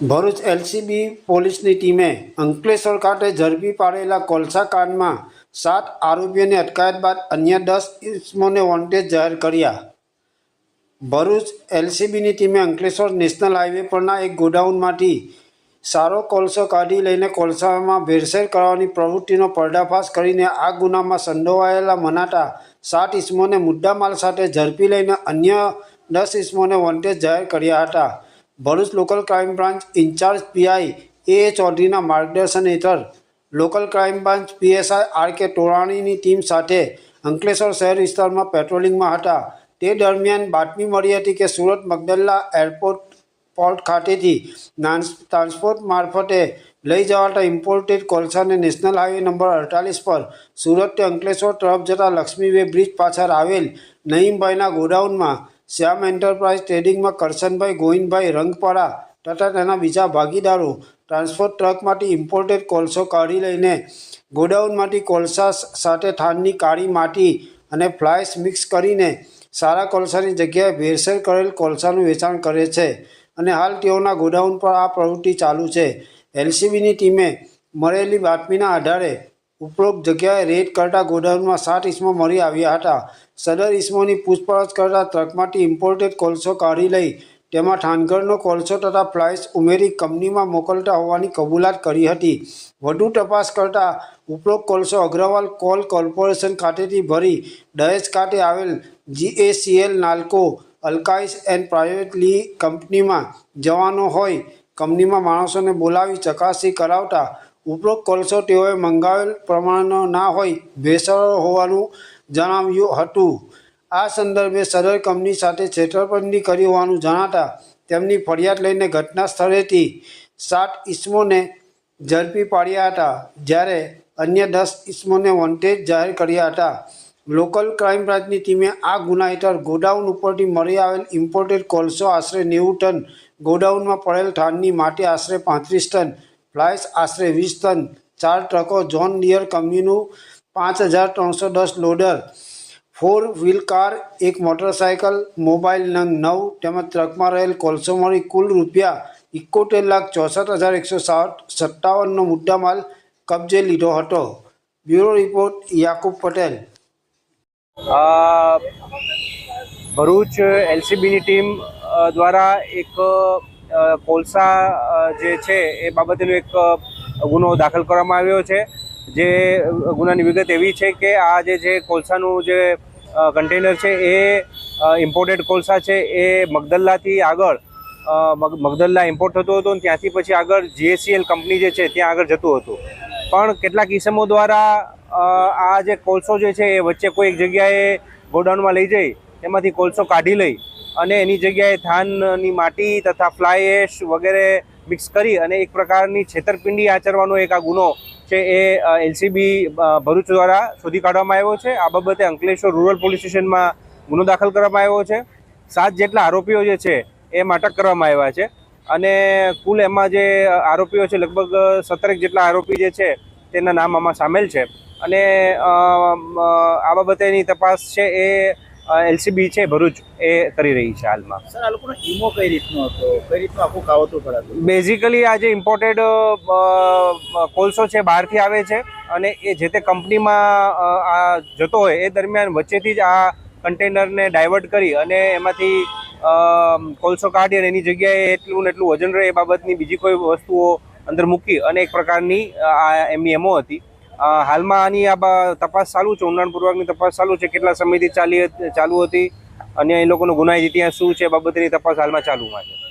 Bharuch LCB પોલીસની ટીમે અંકલેશ્વર ખાતે ઝડપી પાડેલા કોલસા કાંડમાં સાત આરોપીઓની અટકાયત બાદ અન્ય દસ ઇસમોને વોન્ટેડ જાહેર કર્યા. ભરૂચ એલસીબીની ટીમે અંકલેશ્વર નેશનલ હાઈવે પરના એક ગોડાઉનમાંથી સારો કોલસો કાઢી લઈને કોલસામાં ભેળસેળ કરવાની પ્રવૃત્તિનો પર્દાફાશ કરીને આ ગુનામાં સંડોવાયેલા મનાતા સાત ઇસમોને મુદ્દામાલ સાથે ઝડપી લઈને અન્ય દસ ઇસમોને વોન્ટેજ જાહેર કર્યા હતા. Bharuch local crime branch in-charge PI A ચૌધરીના માર્ગદર્શન હેઠળ local crime branch PSI R K ટોરાણીની team સાથે અંકલેશ્વર શહેર વિસ્તારમાં પેટ્રોલિંગમાં હતા. તે દરમિયાન બાતમી મળી હતી કે સુરત મગદલ્લા એરપોર્ટ પોર્ટ ખાતેથી ટ્રાન્સપોર્ટ મારફતે લઈ જવાતા ઇમ્પોર્ટેડ કોલસાને નેશનલ હાઈવે નંબર અડતાલીસ પર સુરતથી અંકલેશ્વર તરફ જતા લક્ષ્મીવે બ્રિજ પાછળ આવેલ નઈમભાઈના ગોડાઉનમાં શ્યામ એન્ટરપ્રાઇઝ ટ્રેડિંગમાં કરશનભાઈ, ગોવિંદભાઈ, રંગપાડા તથા તેના બીજા ભાગીદારો ટ્રાન્સપોર્ટ ટ્રકમાંથી ઇમ્પોર્ટેડ કોલસો કાઢી લઈને ગોડાઉનમાંથી કોલસા સાથે થાનની કાળી માટી અને ફ્લાયસ મિક્સ કરીને સારા કોલસાની જગ્યાએ ભેરસેર કરેલ કોલસાનું વેચાણ કરે છે. અને હાલ તેઓના ગોડાઉન પર આ પ્રવૃત્તિ ચાલુ છે. એલસીબીની ટીમે મળેલી બાતમીના આધારે ઉપરોક્ત જગ્યાએ રેડ કરતા ગોડાઉનમાં સાત ઇસમો મળી આવ્યા હતા. સદર ઇસમોની પૂછપરછ કરતા ટ્રકમાંથી ઇમ્પોર્ટેડ કોલસો કાઢી લઈ તેમાં ઠાનગરનો કોલસો તથા ફ્લાઇસ ઉમેરી કંપનીમાં મોકલતા હોવાની કબૂલાત કરી હતી. વધુ તપાસ કરતા ઉપરોક્ત કોલસો અગ્રવાલ કોલ કોર્પોરેશન ખાતેથી ભરી દહેજ ખાતે આવેલ જીએસીએલ નાલ્કો, અલ્કાઇસ એન્ડ પ્રાઇવેટ લી કંપનીમાં જવાનો હોય, કંપનીમાં માણસોને બોલાવી ચકાસણી કરાવતા ઉપરોક્ત કોલસો તેઓએ મંગાવેલ પ્રમાણનો ના હોય ભેસળ હોવાનું જણાવ્યું હતું. આ સંદર્ભે સદર કંપની સાથે છેતરપિંડી કરી હોવાનું જણાતા તેમની ફરિયાદ લઈને ઘટના સ્થળેથી સાત ઇસમોને ઝડપી પાડ્યા હતા, જ્યારે અન્ય દસ ઇસમોને વોન્ટેજ જાહેર કર્યા હતા. લોકલ ક્રાઇમ બ્રાન્ચની ટીમે આ ગુના હેઠળ ગોડાઉન ઉપરથી મળી આવેલ ઇમ્પોર્ટેડ કોલસો આશરે નેવું ટન ગોડાઉનમાં પડેલ ઠારની માટી આશરે પાંત્રીસ ટન ફ્લાઇસ આશરે વીસ ટન, ચાર ટ્રકો જોન ડિયર કંપનીનું પાંચ હજાર ત્રણસો દસ લોડર ફોર વ્હીલ કાર એક મોટરસાયકલ મોબાઈલ નંગ નવ, તેમજ ટ્રકમાં રહેલ કોલસો કુલ રૂપિયા એકોતેર લાખ ચોસઠ હજાર એકસો સાઠ સત્તાવનનો મુદ્દામાલ કબજે લીધો હતો. Bureau report, Yakub Patel. Bharuch એલસીબીની ટીમ દ્વારા એક કોલસા જે છે, એ બાબતેનો એક ગુનો દાખલ કરવામાં આવ્યો છે. જે ગુનાની વિગત એવી છે કે આ જે છે કોલસાનું જે કન્ટેનર છે, એ ઇમ્પોર્ટેડ કોલસા છે, એ મગદલ્લાથી આગળ મગ- મગદલ્લા ઇમ્પોર્ટ થતો હતો અને ત્યાંથી પછી આગળ જીએસસીએલ કંપની જે છે, ત્યાં આગળ જતું હતું. પણ કેટલાક ઇસમો દ્વારા આ જે કોલસો જે છે, એ વચ્ચે કોઈ એક જગ્યાએ ગોડાઉનમાં લઈ જઈ એમાંથી કોલસો કાઢી લઈ અને એની જગ્યાએ ધાનની માટી તથા ફ્લાય એશ વગેરે મિક્સ કરી અને એક પ્રકારની છેતરપિંડી આચરવાનો એક આ ગુનો છે એ એલસીબી ભરૂચ દ્વારા શોધી કાઢવામાં આવ્યો છે. આ બાબતે અંકલેશ્વર રૂરલ પોલીસ સ્ટેશનમાં ગુનો દાખલ કરવામાં આવ્યો છે. સાત જેટલા આરોપીઓ જે છે એમાં અટક કરવામાં આવ્યા છે. અને કુલ એમાં જે આરોપીઓ છે લગભગ સત્તરેક જેટલા આરોપી જે છે તેના નામ આમાં સામેલ છે. અને આ બાબતેની તપાસ છે એ એલસીબી છે ભરૂચ એ કરી રહી છે હાલમાં. સર આ લોકોનો ઈમો કઈ રીતનો હતો? કઈ રીતનું આખું કાવતું પડાતું બેઝિકલી આ જે ઇમ્પોર્ટેડ કોલસો છે બહારથી આવે છે અને એ જે તે કંપનીમાં આ જતો હોય એ દરમિયાન વચ્ચેથી જ આ કન્ટેનરને ડાયવર્ટ કરી અને એમાંથી કોલસો કાઢી અને એની જગ્યાએ એટલું ને એટલું વજન રહે એ બાબતની બીજી કોઈ વસ્તુઓ અંદર મૂકી અને એક પ્રકારની આ એમની એમો હતી. હાલમાં આની આ તપાસ ચાલુ છે ઊંડાણપૂર્વકની તપાસ ચાલુ છે, કેટલા સમયથી ચાલી ચાલુ હતી, અને એ લોકોનો ગુનાહિત ઇતિહાસ શું છે બાબતની તપાસ હાલમાં ચાલુમાં છે.